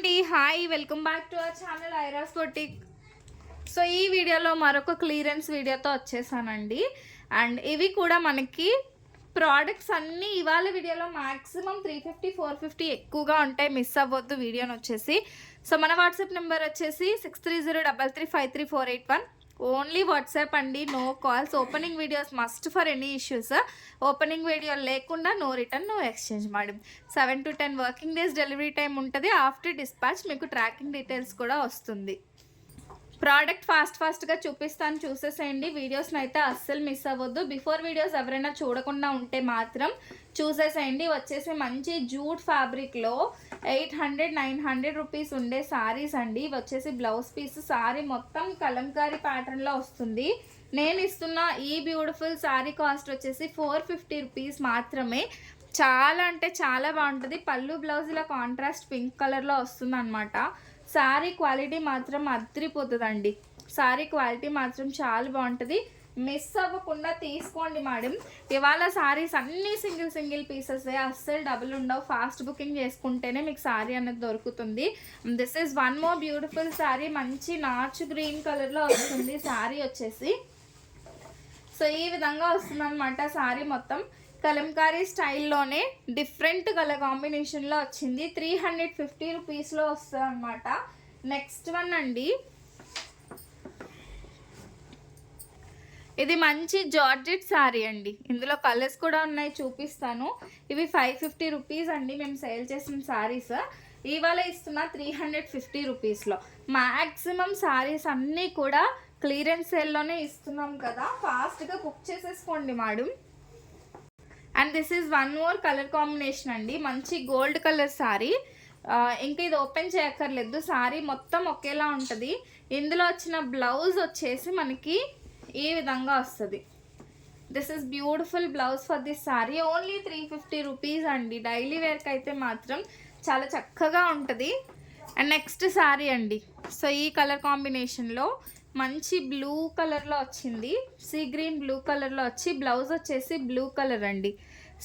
అండి. Hi welcome back to our channel Airas boutique. So ఈ వీడియోలో మరొక క్లియరెన్స్ వీడియోతో వచ్చేసానండి. అండ్ ఇవి కూడా మనకి ప్రోడక్ట్స్ అన్నీ ఇవాళ వీడియోలో maximum three fifty four fifty ఎక్కువగా ఉంటాయి. మిస్ అవ్వద్దు వీడియోని వచ్చేసి. సో మన వాట్సాప్ నెంబర్ వచ్చేసి six three zero double three five three four eight one only WhatsApp అండి. No calls. Opening videos must for any issues. Opening video లేకుండా no return no exchange madam. Seven to ten working days delivery time ఉంటుంది. After dispatch మీకు tracking details కూడా వస్తుంది. Product fast ఫాస్ట్గా చూపిస్తాను. చూసేసేయండి. వీడియోస్ని అయితే అస్సలు మిస్ అవ్వద్దు. బిఫోర్ వీడియోస్ ఎవరైనా చూడకుండా ఉంటే మాత్రం చూసేసేయండి. వచ్చేసి మంచి జూట్ ఫ్యాబ్రిక్లో eight hundred nine hundred rupees ఉండే సారీస్ అండి. ఇవి వచ్చేసి బ్లౌజ్ పీస్. సారీ మొత్తం కలంకారీ ప్యాటర్న్లో వస్తుంది. నేను ఇస్తున్న ఈ బ్యూటిఫుల్ సారీ కాస్ట్ వచ్చేసి ఫోర్ ఫిఫ్టీ రూపీస్ మాత్రమే. చాలా అంటే చాలా బాగుంటుంది. పళ్ళు బ్లౌజ్ ఇలా కాంట్రాస్ట్ పింక్ కలర్లో వస్తుంది అనమాట శారీ క్వాలిటీ మాత్రం అద్దరిపోతుందండి శారీ క్వాలిటీ మాత్రం చాలా బాగుంటుంది. మిస్ అవ్వకుండా తీసుకోండి మేడం. ఇవాళ శారీస్ అన్నీ సింగిల్ సింగిల్ పీసెస్ అస్సలు డబుల్ ఉండవు. ఫాస్ట్ బుకింగ్ చేసుకుంటేనే మీకు శారీ అనేది దొరుకుతుంది. This is one more beautiful sari మంచి నాచు గ్రీన్ కలర్లో వస్తుంది. శారీ వచ్చేసి. సో ఈ విధంగా వస్తుందన్నమాట శారీ మొత్తం. కలంకారీ స్టైల్లోనే డిఫరెంట్ కలర్ కాంబినేషన్లో వచ్చింది. త్రీ హండ్రెడ్ ఫిఫ్టీ రూపీస్లో వస్తుంది అనమాట నెక్స్ట్ వన్ అండి. ఇది మంచి జార్జెట్ శారీ అండి. ఇందులో కలర్స్ కూడా ఉన్నాయి చూపిస్తాను. ఇవి ఫైవ్ ఫిఫ్టీ రూపీస్ అండి. మేము సేల్ చేసిన శారీస్ ఇవాళ ఇస్తున్న త్రీ హండ్రెడ్ ఫిఫ్టీ రూపీస్లో మ్యాక్సిమం శారీస్ అన్నీ కూడా క్లియరెన్స్ సేల్లోనే ఇస్తున్నాం కదా. ఫాస్ట్గా బుక్ చేసేసుకోండి madam and this is one more colour combination అండి. మంచి గోల్డ్ కలర్ సారీ ఇంకా ఇది ఓపెన్ చేయక్కర్లేదు. శారీ మొత్తం ఒకేలా ఉంటుంది. ఇందులో వచ్చిన బ్లౌజ్ వచ్చేసి మనకి ఈ విధంగా వస్తుంది. This is beautiful blouse for this sari only three fifty rupees అండి. డైలీ వేర్కి అయితే మాత్రం చాలా చక్కగా ఉంటుంది. అండ్ నెక్స్ట్ శారీ అండి. సో ఈ కలర్ కాంబినేషన్లో మంచి బ్లూ కలర్లో వచ్చింది. సీ గ్రీన్ బ్లూ కలర్లో వచ్చి బ్లౌజ్ వచ్చేసి బ్లూ కలర్ అండి.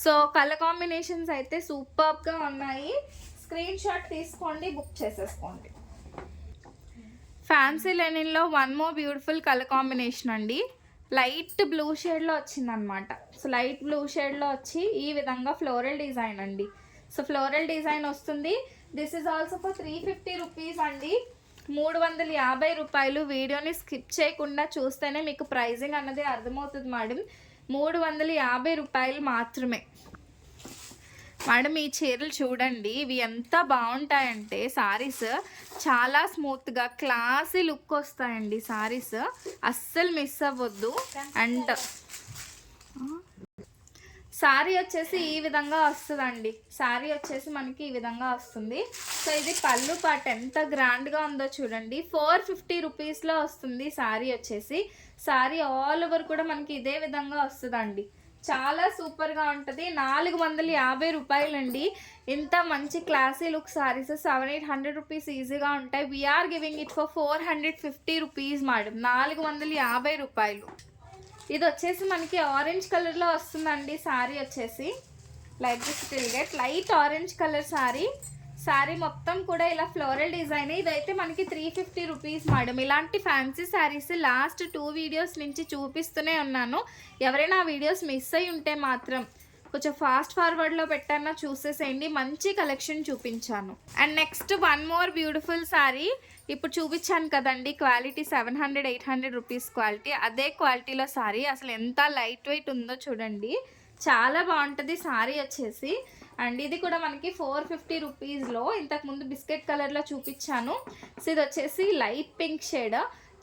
సో కలర్ కాంబినేషన్స్ అయితే సూపర్గా ఉన్నాయి. స్క్రీన్ షాట్ తీసుకోండి బుక్ చేసేసుకోండి. Fancy linen one more beautiful colour combination అండి. లైట్ బ్లూ షేడ్లో వచ్చిందనమాట సో లైట్ బ్లూ షేడ్లో వచ్చి ఈ విధంగా ఫ్లోరల్ డిజైన్ అండి. సో ఫ్లోరల్ డిజైన్ వస్తుంది. This is also for three fifty rupees అండి. మూడు వందల యాభై రూపాయలు వీడియోని స్కిప్ చేయకుండా చూస్తేనే మీకు ప్రైజింగ్ అన్నది అర్థమవుతుంది మేడం మూడు వందల యాభై రూపాయలు మాత్రమే. మేడం ఈ చీరలు చూడండి. ఇవి ఎంత బాగుంటాయంటే సారీస్ చాలా స్మూత్గా క్లాసీ లుక్ వస్తాయండి సారీస్. అస్సలు మిస్ అవ్వద్దు. అండ్ సారీ వచ్చేసి ఈ విధంగా వస్తుందండి. సారీ వచ్చేసి మనకి ఈ విధంగా వస్తుంది. సో ఇది పళ్ళు పాట ఎంత గ్రాండ్గా ఉందో చూడండి. ఫోర్ ఫిఫ్టీ రూపీస్లో వస్తుంది సారీ వచ్చేసి. సారీ ఆల్ ఓవర్ కూడా మనకి ఇదే విధంగా వస్తుందండి. చాలా సూపర్గా ఉంటుంది. నాలుగు వందల యాభై రూపాయలండి. ఇంత మంచి classy look saris seven eight hundred rupees ఈజీగా ఉంటాయి. We're giving it for four hundred fifty rupees madam నాలుగు వందల యాభై రూపాయలు. ఇది వచ్చేసి మనకి ఆరెంజ్ కలర్లో వస్తుందండి శారీ వచ్చేసి. Like this will get light orange colour sari sari మొత్తం కూడా ఇలా ఫ్లోరల్ డిజైన్. ఇదైతే మనకి త్రీ ఫిఫ్టీ రూపీస్ మేడం. ఇలాంటి fancy saris last two videos నుంచి చూపిస్తూనే ఉన్నాను. ఎవరైనా ఆ వీడియోస్ మిస్ అయి ఉంటే మాత్రం కొంచెం ఫాస్ట్ ఫార్వర్డ్లో పెట్టానా చూసేసేయండి. మంచి కలెక్షన్ చూపించాను. And next one more beautiful sari ఇప్పుడు చూపించాను కదండి quality seven hundred eight hundred rupees quality అదే క్వాలిటీలో సారీ అసలు ఎంత లైట్ వెయిట్ ఉందో చూడండి. చాలా బాగుంటుంది శారీ వచ్చేసి. అండ్ ఇది కూడా మనకి ఫోర్ ఫిఫ్టీ రూపీస్లో ఇంతకుముందు బిస్కెట్ కలర్లో చూపించాను. సో ఇది వచ్చేసి లైట్ పింక్ షేడ్.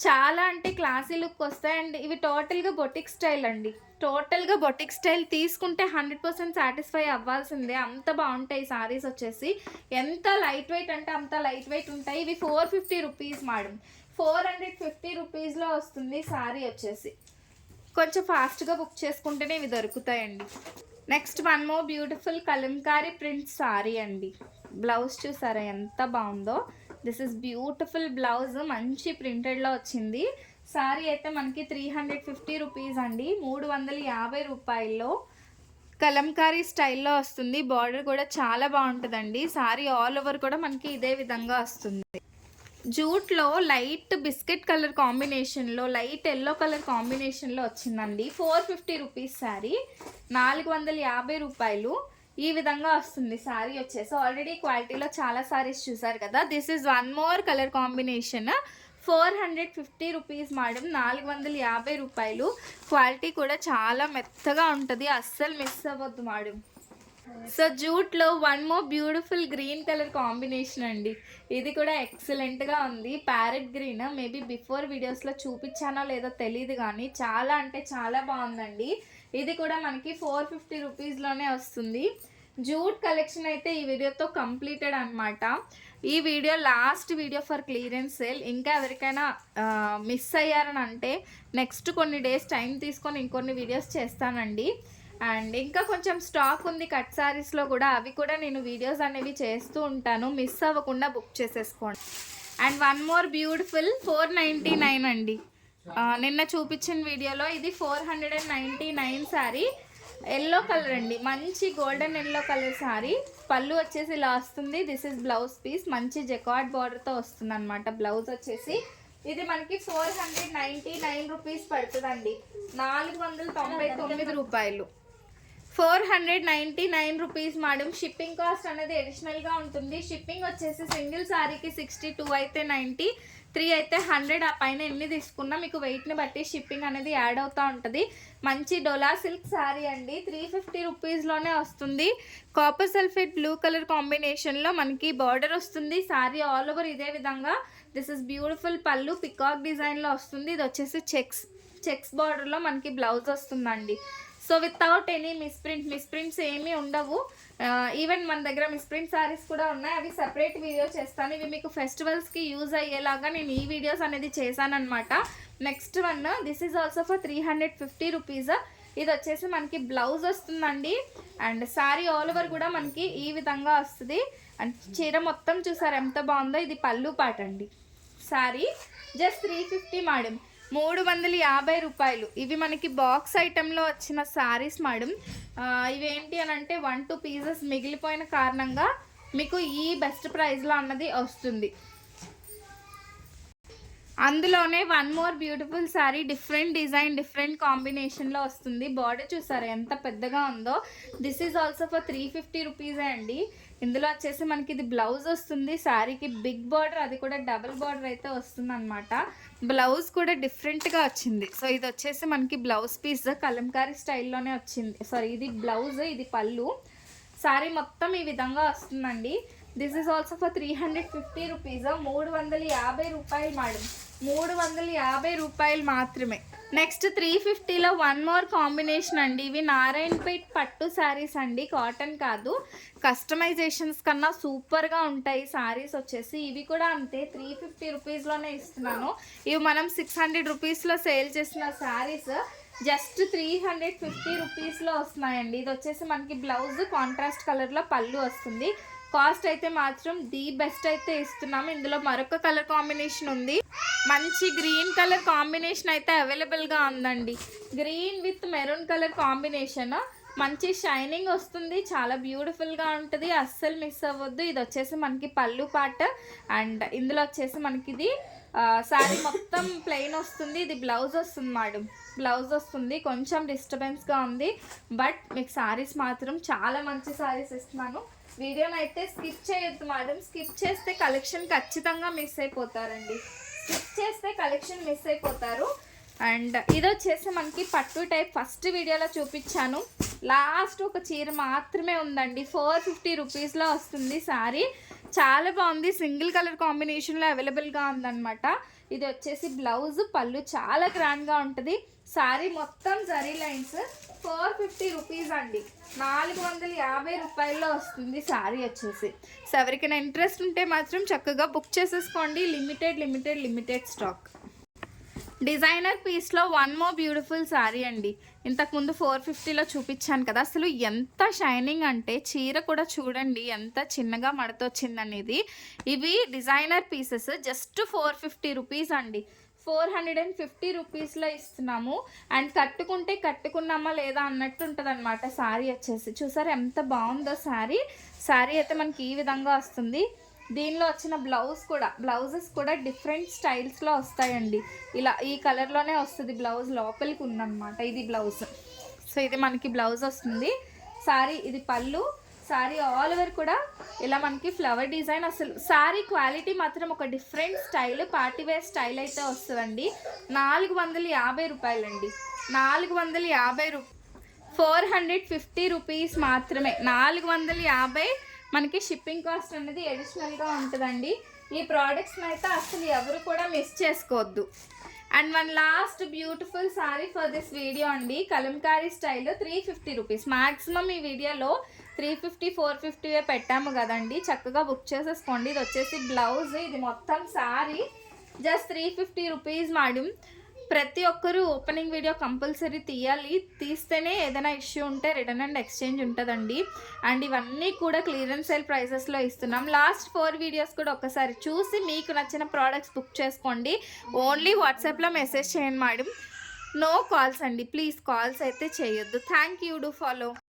చాలా అంటే క్లాసీ లుక్ వస్తాయి. అండ్ ఇవి టోటల్గా బొటిక్ స్టైల్ అండి. టోటల్గా బొటిక్ స్టైల్ తీసుకుంటే హండ్రెడ్ పర్సెంట్ సాటిస్ఫై అవ్వాల్సిందే. అంత బాగుంటాయి సారీస్ వచ్చేసి. ఎంత లైట్ వెయిట్ అంటే అంత లైట్ వెయిట్ ఉంటాయి. ఇవి four fifty rupees madam. Four hundred fifty రూపీస్లో వస్తుంది సారీ వచ్చేసి. కొంచెం ఫాస్ట్గా బుక్ చేసుకుంటేనే ఇవి దొరుకుతాయండి. Next one more beautiful kalamkari print sari అండి. బ్లౌజ్ చూసారా ఎంత బాగుందో? దిస్ ఇస్ బ్యూటిఫుల్ బ్లౌజ్ మంచి ప్రింటెడ్లో వచ్చింది. సారీ అయితే మనకి త్రీ హండ్రెడ్ ఫిఫ్టీ రూపీస్ అండి. మూడు వందల యాభై రూపాయల్లో కలంకారీ స్టైల్లో వస్తుంది. బార్డర్ కూడా చాలా బాగుంటుందండి. సారీ ఆల్ ఓవర్ కూడా మనకి ఇదే విధంగా వస్తుంది. జూట్లో లైట్ బిస్కెట్ కలర్ కాంబినేషన్లో లైట్ ఎల్లో కలర్ కాంబినేషన్లో వచ్చిందండి. ఫోర్ ఫిఫ్టీ రూపీస్ శారీ నాలుగు వందల యాభై రూపాయలు. ఈ విధంగా వస్తుంది శారీ వచ్చేసి. ఆల్రెడీ క్వాలిటీలో చాలా సారీస్ చూసారు కదా. This is one more colour combination four hundred fifty rupees madam నాలుగు వందల యాభై రూపాయలు. క్వాలిటీ కూడా చాలా మెత్తగా ఉంటుంది. అస్సలు మిస్ అవ్వద్దు madam. So జూట్లో one more beautiful green colour combination అండి. ఇది కూడా ఎక్సలెంట్గా ఉంది. ప్యారెట్ గ్రీన్ మేబీ బిఫోర్ వీడియోస్లో చూపించానో లేదో తెలియదు కానీ చాలా అంటే చాలా బాగుందండి. ఇది కూడా మనకి ఫోర్ ఫిఫ్టీ రూపీస్లోనే వస్తుంది. జూట్ కలెక్షన్ అయితే ఈ వీడియోతో కంప్లీటెడ్ అనమాట ఈ video last video for clearance sale ఇంకా ఎవరికైనా మిస్ అయ్యారని అంటే నెక్స్ట్ కొన్ని డేస్ టైం తీసుకొని ఇంకొన్ని వీడియోస్ చేస్తానండి. అండ్ ఇంకా కొంచెం స్టాక్ ఉంది కట్ సారీస్లో కూడా అవి కూడా నేను వీడియోస్ అనేవి చేస్తూ ఉంటాను. మిస్ అవ్వకుండా బుక్ చేసేసుకోండి. And one more beautiful four ninety nine అండి. నిన్న చూపించిన వీడియోలో ఇది four hundred and ninety nine sari yellow colour అండి. మంచి గోల్డెన్ ఎల్లో కలర్ శారీ పళ్ళు వచ్చేసి ఇలా వస్తుంది. దిస్ ఇస్ బ్లౌజ్ పీస్ మంచి జెకార్డ్ బార్డర్తో వస్తుంది అనమాట బ్లౌజ్ వచ్చేసి ఇది మనకి four hundred ninety nine rupees పడుతుందండి. నాలుగు వందల తొంభై తొమ్మిది రూపాయలు. Four hundred ninety nine rupees madam shipping cost అనేది అడిషనల్గా ఉంటుంది. షిప్పింగ్ వచ్చేసి సింగిల్ శారీకి సిక్స్టీ టూ అయితే నైంటీ త్రీ అయితే హండ్రెడ్ ఆ పైన ఎన్ని తీసుకున్నా మీకు వెయిట్ని బట్టి షిప్పింగ్ అనేది యాడ్ అవుతూ ఉంటుంది. మంచి డొలా సిల్క్ శారీ అండి. త్రీ ఫిఫ్టీ రూపీస్లోనే వస్తుంది. కాపర్ సల్ఫేట్ బ్లూ కలర్ కాంబినేషన్లో మనకి బార్డర్ వస్తుంది. శారీ ఆల్ ఓవర్ ఇదే విధంగా. దిస్ ఇస్ బ్యూటిఫుల్ పళ్ళు పికాక్ డిజైన్లో వస్తుంది. ఇది వచ్చేసి చెక్స్ చెక్స్ బార్డర్లో మనకి బ్లౌజ్ వస్తుందండి. So without any misprint misprints ఏమీ ఉండవు. ఈవెన్ మన దగ్గర మిస్ప్రింట్ సారీస్ కూడా ఉన్నాయి. అవి సెపరేట్ వీడియో చేస్తాను. ఇవి మీకు ఫెస్టివల్స్కి యూజ్ అయ్యేలాగా నేను ఈ వీడియోస్ అనేది చేశానమాట next one this is also for three hundred fifty rupees ఇది వచ్చేసి మనకి బ్లౌజ్ వస్తుందండి. అండ్ శారీ ఆల్ ఓవర్ కూడా మనకి ఈ విధంగా వస్తుంది. అండ్ చీర మొత్తం చూసారు ఎంత బాగుందో. ఇది పళ్ళు పాట అండి sari just three fifty madam మూడు వందల యాభై రూపాయలు. ఇవి మనకి బాక్స్ ఐటెంలో వచ్చిన శారీస్ మేడం ఇవేంటి అని అంటే వన్ టూ పీసెస్ మిగిలిపోయిన కారణంగా మీకు ఈ బెస్ట్ ప్రైస్లో అన్నది వస్తుంది. అందులోనే one more beautiful sari different design different కాంబినేషన్లో వస్తుంది. బార్డర్ చూసారు ఎంత పెద్దగా ఉందో. This is also for three fifty రూపీసే అండి. ఇందులో వచ్చేసి మనకి ఇది బ్లౌజ్ వస్తుంది. శారీకి బిగ్ బార్డర్ అది కూడా డబుల్ బార్డర్ అయితే వస్తుంది అనమాట బ్లౌజ్ కూడా డిఫరెంట్గా వచ్చింది. సో ఇది వచ్చేసి మనకి బ్లౌజ్ పీస్ కలంకారీ స్టైల్లోనే వచ్చింది. సారీ ఇది బ్లౌజ్ ఇది పళ్ళు. శారీ మొత్తం ఈ విధంగా వస్తుందండి. This is also for three hundred fifty rupees మూడు వందల యాభై రూపాయలు మేడం మూడు వందల యాభై రూపాయలు మాత్రమే. నెక్స్ట్ త్రీ ఫిఫ్టీలో వన్ మోర్ కాంబినేషన్ అండి. ఇవి నారాయణపేట్ పట్టు శారీస్ అండి. కాటన్ కాదు. కస్టమైజేషన్స్ కన్నా సూపర్గా ఉంటాయి శారీస్ వచ్చేసి. ఇవి కూడా అంతే త్రీ ఫిఫ్టీ రూపీస్లోనే ఇస్తున్నాను. ఇవి మనం సిక్స్ హండ్రెడ్ రూపీస్లో సేల్ చేసిన saris just three hundred fifty రూపీస్లో వస్తున్నాయండి. ఇది వచ్చేసి మనకి బ్లౌజ్ కాంట్రాస్ట్ కలర్లో పళ్ళు వస్తుంది. కాస్ట్ అయితే మాత్రం ది బెస్ట్ అయితే ఇస్తున్నాము. ఇందులో మరొక కలర్ కాంబినేషన్ ఉంది. మంచి గ్రీన్ కలర్ కాంబినేషన్ అయితే అవైలబుల్గా ఉందండి. Green with maroon colour combination. మంచి షైనింగ్ వస్తుంది. చాలా బ్యూటిఫుల్గా ఉంటుంది. అస్సలు మిస్ అవ్వద్దు. ఇది వచ్చేసి మనకి పళ్ళు పాట. అండ్ ఇందులో వచ్చేసి మనకి ఇది శారీ మొత్తం ప్లెయిన్ వస్తుంది. ఇది బ్లౌజ్ వస్తుంది మేడం. బ్లౌజ్ వస్తుంది. కొంచెం డిస్టర్బెన్స్గా ఉంది. బట్ మీకు శారీస్ మాత్రం చాలా మంచి శారీస్ ఇస్తున్నాను. వీడియోని అయితే స్కిప్ చేయొద్దు మేడం స్కిప్ చేస్తే కలెక్షన్ ఖచ్చితంగా మిస్ అయిపోతారండి. స్కిప్ చేస్తే కలెక్షన్ మిస్ అయిపోతారు. అండ్ ఇది వచ్చేసి మనకి పట్టు టైప్ ఫస్ట్ వీడియోలో చూపించాను. లాస్ట్ ఒక చీర మాత్రమే ఉందండి. ఫోర్ ఫిఫ్టీ రూపీస్లో వస్తుంది సారీ చాలా బాగుంది. సింగిల్ కలర్ కాంబినేషన్లో అవైలబుల్గా ఉందన్నమాట. ఇది వచ్చేసి బ్లౌజ్ పళ్ళు చాలా గ్రాండ్గా ఉంటుంది. సారీ మొత్తం zari lines four fifty rupees అండి. నాలుగు వందల యాభై రూపాయల్లో వస్తుంది శారీ వచ్చేసి. సో ఎవరికైనా ఇంట్రెస్ట్ ఉంటే మాత్రం చక్కగా బుక్ చేసేసుకోండి. Limited limited limited stock. Designer పీస్లో one more beautiful sari అండి. ఇంతకుముందు ఫోర్ ఫిఫ్టీలో చూపించాను కదా అసలు ఎంత షైనింగ్ అంటే చీర కూడా చూడండి ఎంత చిన్నగా మడతొచ్చింది అనేది ఇవి designer pieces just four fifty rupees అండి. ఫోర్ హండ్రెడ్ అండ్ ఫిఫ్టీ రూపీస్లో ఇస్తున్నాము. అండ్ కట్టుకుంటే కట్టుకున్నామా లేదా అన్నట్టు ఉంటుంది అనమాట శారీ వచ్చేసి. చూసారు ఎంత బాగుందో శారీ. శారీ అయితే మనకి ఈ విధంగా వస్తుంది. దీనిలో వచ్చిన బ్లౌజ్ కూడా బ్లౌజెస్ కూడా డిఫరెంట్ స్టైల్స్లో వస్తాయండి. ఇలా ఈ కలర్లోనే వస్తుంది బ్లౌజ్ లోపలికి ఉందన్నమాట ఇది బ్లౌజ్. సో ఇది మనకి బ్లౌజ్ వస్తుంది. సారీ ఇది పళ్ళు సారీ ఆల్ ఓవర్ కూడా ఇలా మనకి ఫ్లవర్ డిజైన్ అసలు సారీ క్వాలిటీ మాత్రం ఒక different style party wear style అయితే వస్తుందండి. నాలుగు వందల యాభై రూపాయలండి. నాలుగు వందల యాభై రూ ఫోర్ హండ్రెడ్ ఫిఫ్టీ రూపీస్ మాత్రమే. నాలుగు వందల యాభై మనకి షిప్పింగ్ కాస్ట్ అనేది అడిషనల్గా ఉంటుందండి. ఈ ప్రోడక్ట్స్ని అయితే అసలు ఎవరు కూడా మిస్ చేసుకోవద్దు. And one last beautiful sari for this video అండి. Kalamkari style three fifty rupees maximum ఈ వీడియోలో త్రీ ఫిఫ్టీ ఫోర్ ఫిఫ్టీ పెట్టాము కదండి. చక్కగా బుక్ చేసేసుకోండి. ఇది వచ్చేసి బ్లౌజ్ ఇది మొత్తం sari. Just three fifty rupees madam. ప్రతి ఒక్కరూ ఓపెనింగ్ వీడియో కంపల్సరీ తీయాలి. తీస్తేనే ఏదైనా ఇష్యూ ఉంటే రిటర్న్ అండ్ ఎక్స్చేంజ్ ఉంటుందండి. అండ్ ఇవన్నీ కూడా క్లియరెన్స్ సేల్ ప్రైసెస్లో ఇస్తున్నాం. లాస్ట్ ఫోర్ వీడియోస్ కూడా ఒకసారి చూసి మీకు నచ్చిన ప్రోడక్ట్స్ బుక్ చేసుకోండి. ఓన్లీ వాట్సాప్లో మెసేజ్ చేయండి మేడం. నో కాల్స్ అండి. ప్లీజ్ కాల్స్ అయితే చేయొద్దు. Thank you. Do follow.